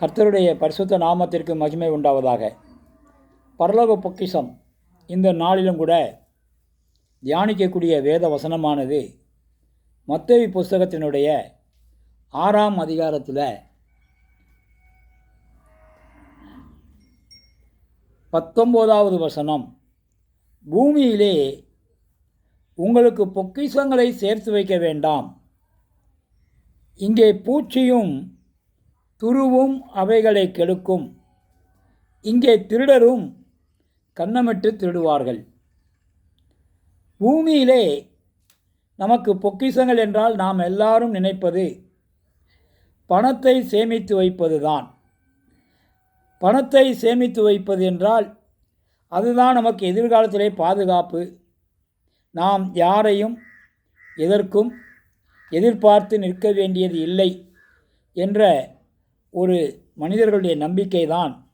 கர்த்தருடைய பரிசுத்த நாமத்திற்கு மகிமை உண்டாவதாக. பரலோக பொக்கிஷம் இந்த நாளிலும் கூட தியானிக்கக்கூடிய வேத வசனமானது மத்தேயு புஸ்தகத்தினுடைய ஆறாம் அதிகாரத்தில் பத்தொம்போதாவது வசனம் பூமியிலே உங்களுக்கு பொக்கிஷங்களை சேர்த்து வைக்க வேண்டாம். இங்கே பூச்சியும் துருவும் அவைகளை கெடுக்கும். இங்கே திருடரும் கண்ணமிட்டு திருடுவார்கள். பூமியிலே நமக்கு பொக்கிஷங்கள் என்றால் நாம் எல்லாரும் நினைப்பது பணத்தை சேமித்து வைப்பது தான் பணத்தை சேமித்து வைப்பது என்றால் அதுதான் நமக்கு எதிர்காலத்திலே பாதுகாப்பு. நாம் யாரையும் எதற்கும் எதிர்பார்த்து நிற்க வேண்டியது இல்லை என்ற ஒரு மனிதர்களுடைய நம்பிக்கை தான்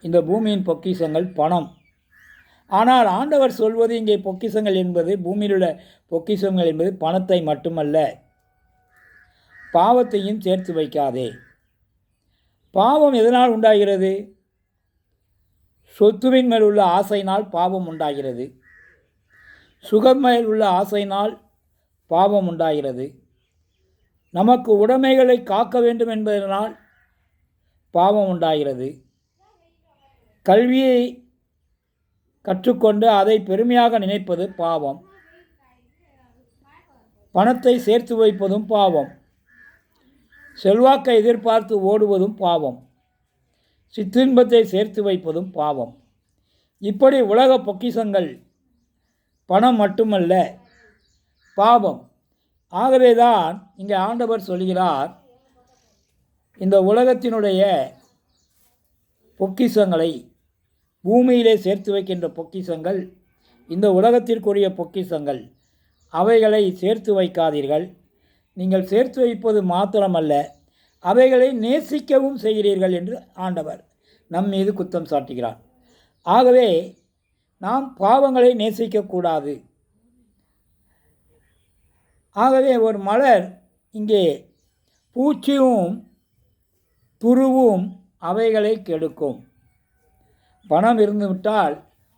இந்த பூமியின் பொக்கிஷங்கள் பணம். ஆனால் ஆண்டவர் சொல்வது இங்கே பொக்கிஷங்கள் என்பது பூமியில் உள்ள பொக்கிஷங்கள் என்பது பணத்தை மட்டுமல்ல. பாவத்தையும் சேர்த்து வைக்காதே. பாவம் எதனால் உண்டாகிறது? சொத்துவின் மேல் உள்ள ஆசையினால் பாவம் உண்டாகிறது. சுகம் மேல் உள்ள ஆசையினால் பாவம் உண்டாகிறது. நமக்கு உடைமைகளை காக்க வேண்டும் என்பதனால் பாவம் உண்டாகிறது. கல்வியை கற்றுக்கொண்டு அதை பெருமையாக நினைப்பது பாவம். பணத்தை சேர்த்து வைப்பதும் பாவம். செல்வாக்கை எதிர்பார்த்து ஓடுவதும் பாவம். சிற்றின்பத்தை சேர்த்து வைப்பதும் பாவம். இப்படி உலக பொக்கிஷங்கள் பணம் மட்டுமல்ல பாவம். ஆகவே தான் இங்கே ஆண்டவர் சொல்கிறார் இந்த உலகத்தினுடைய பொக்கிஷங்களை பூமியிலே சேர்த்து வைக்கின்ற பொக்கிஷங்கள் இந்த உலகத்திற்குரிய பொக்கிஷங்கள் அவைகளை சேர்த்து வைக்காதீர்கள். நீங்கள் சேர்த்து வைப்பது மாத்திரமல்ல அவைகளை நேசிக்கவும் செய்கிறீர்கள் என்று ஆண்டவர் நம் மீது குத்தம் சாட்டுகிறார். ஆகவே நாம் பாவங்களை நேசிக்கக்கூடாது. ஆகவே ஒரு மலர் இங்கே பூச்சியும் துருவும் அவைகளை கெடுக்கும். பணம் இருந்துவிட்டால்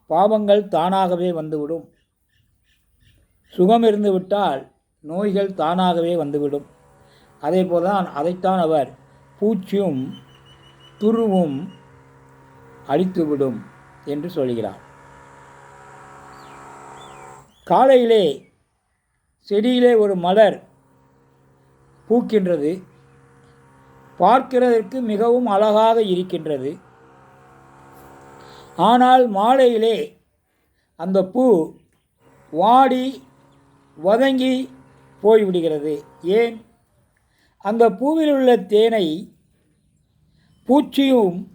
பாவங்கள் தானாகவே வந்துவிடும். சுகம் இருந்துவிட்டால் நோய்கள் தானாகவே வந்துவிடும். அதே போல்தான் அதைத்தான் அவர் பூச்சியும் துருவும் அழித்துவிடும் என்று சொல்கிறார். காலையிலே செடியிலே ஒரு மலர் பூக்கின்றது. பார்க்கிறதற்கு மிகவும் அழகாக இருக்கின்றது. ஆனால் மாலையிலே அந்த பூ வாடி வதங்கி போய்விடுகிறது. ஏன்? அந்த பூவில் உள்ள தேனை பூச்சியும்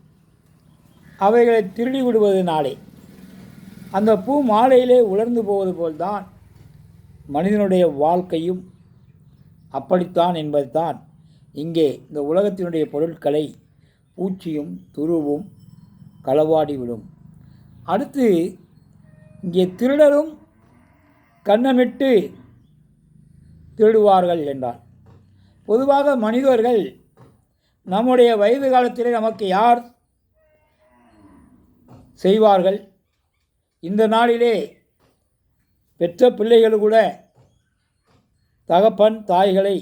அவைகளை திருடி விடுவதனாலே அந்த பூ மாலையிலே உலர்ந்து போவது போல்தான். மனிதனுடைய வாழ்க்கையும் அப்படித்தான் என்பதுதான். இங்கே இந்த உலகத்தினுடைய பொருட்களை பூச்சியும் துருவும் களவாடிவிடும். அடுத்து இங்கே திருடரும் கண்ணமிட்டு திருடுவார்கள் என்றார். பொதுவாக மனிதர்கள் நம்முடைய வயது காலத்திலே நமக்கு யார் செய்வார்கள்? இந்த நாளிலே பெற்ற பிள்ளைகள் கூட தகப்பன் தாய்களை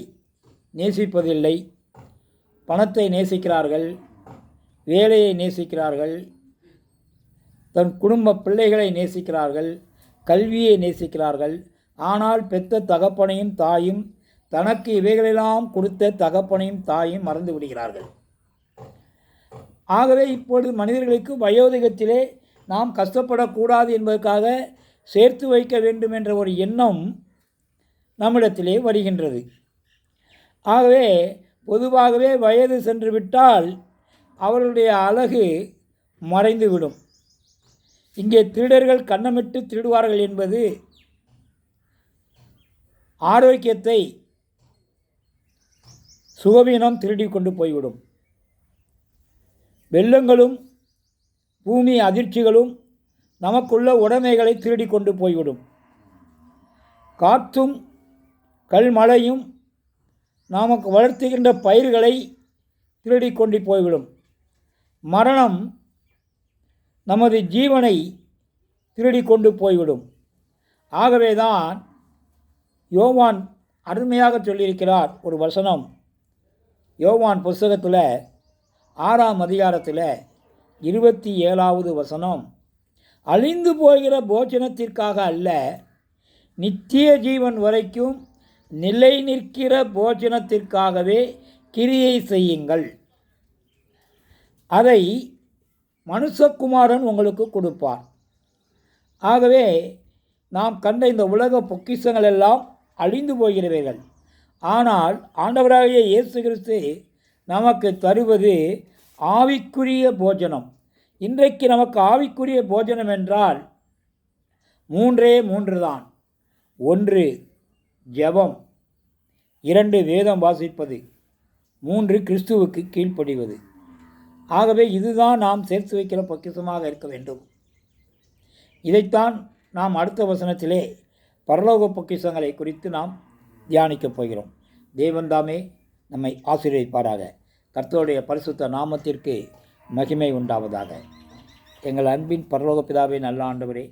நேசிப்பதில்லை. பணத்தை நேசிக்கிறார்கள் வேலையை நேசிக்கிறார்கள் தன் குடும்ப பிள்ளைகளை நேசிக்கிறார்கள் கல்வியை நேசிக்கிறார்கள். ஆனால் பெத்த தகப்பனையும் தாயும் தனக்கு இவைகளெல்லாம் கொடுத்த தகப்பனையும் தாயும் மறந்து விடுகிறார்கள். ஆகவே இப்பொழுது மனிதர்களுக்கு வயோதிகத்திலே நாம் கஷ்டப்படக்கூடாது என்பதற்காக சேர்த்து வைக்க வேண்டும் என்ற ஒரு எண்ணம் நம்மிடத்திலே வருகின்றது. ஆகவே பொதுவாகவே வயது சென்று விட்டால் அவர்களுடைய அழகு மறைந்துவிடும். இங்கே திருடர்கள் கண்ணமிட்டு திருடுவார்கள் என்பது ஆரோக்கியத்தை சுகவீனம் திருடி கொண்டு போய்விடும். வெள்ளங்களும் பூமி அதிர்ச்சிகளும் நமக்குள்ள உடைமைகளை திருடி கொண்டு போய்விடும். காற்றும் கல்மழையும் நமக்கு வளர்த்துகின்ற பயிர்களை திருடி கொண்டு போய்விடும். மரணம் நமது ஜீவனை திருடி கொண்டு போய்விடும். ஆகவேதான் யோவான் அருமையாக சொல்லியிருக்கிறார் ஒரு வசனம். யோவான் புஸ்தகத்தில் ஆறாம் அதிகாரத்தில் இருபத்தி ஏழாவது வசனம். அழிந்து போகிற போஜனத்திற்காக அல்ல நித்திய ஜீவன் வரைக்கும் நிலை நிற்கிற போஜனத்திற்காகவே கிரியை செய்யுங்கள். அதை மனுஷகுமாரன் உங்களுக்கு கொடுப்பார் ஆகவே நாம் கண்ட இந்த உலக பொக்கிஷங்கள் எல்லாம் அழிந்து போகிறவைகள். ஆனால் ஆண்டவராகிய இயேசு கிறிஸ்து நமக்கு தருவது ஆவிக்குரிய போஜனம். இன்றைக்கு நமக்கு ஆவிக்குரிய போஜனம் என்றால் மூன்றே மூன்று தான் ஒன்று ஜெபம் இரண்டு வேதம் வாசிப்பது மூன்று கிறிஸ்துவுக்கு கீழ்ப்படிவது. ஆகவே இதுதான் நாம் சேர்த்து வைக்கிற பொக்கிஷமாக இருக்க வேண்டும். இதைத்தான் நாம் அடுத்த வசனத்திலே பரலோக பொக்கிசங்களை குறித்து நாம் தியானிக்கப் போகிறோம். தேவன்தாமே நம்மை ஆசீர்வதிப்பாராக. கர்த்தருடைய பரிசுத்த நாமத்திற்கு மகிமை உண்டாவதாக. எங்கள் அன்பின் பரலோக பிதாவே நல்ல ஆண்டவரே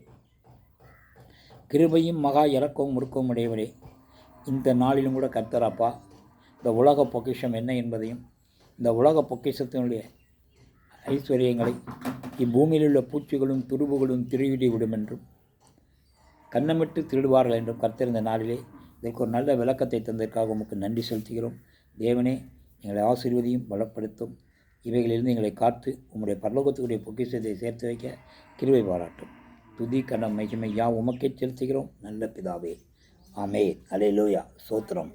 கிருபையும் மகா இறக்கவும் முறுக்கவும் உடையவரே இந்த நாளிலும் கூட கர்த்தராப்பா இந்த உலக பொக்கிஷம் என்ன என்பதையும் இந்த உலக பொக்கிஷத்தினுடைய ஐஸ்வர்யங்களை இப்பூமியில் உள்ள பூச்சிகளும் துருவுகளும் திருவிடி விடும் என்றும் கண்ணமிட்டு திருடுவார்கள் என்றும் கர்த்தர் இந்த நாளிலே இதற்கு ஒரு நல்ல விளக்கத்தை தந்ததற்காக உமக்கு நன்றி செலுத்துகிறோம். தேவனே எங்களை ஆசீர்வதியும் பலப்படுத்தும். இவைகளிலிருந்து எங்களை காத்து உம்முடைய பரலோகத்துக்குரிய பொக்கிஷத்தை சேர்த்து வைக்க கிருவை பாராட்டும். துதி கடன் மகிமை யா உமக்கே செலுத்துகிறோம். நல்ல பிதாவே. ஆமே அலே லோயா சோத்திரம்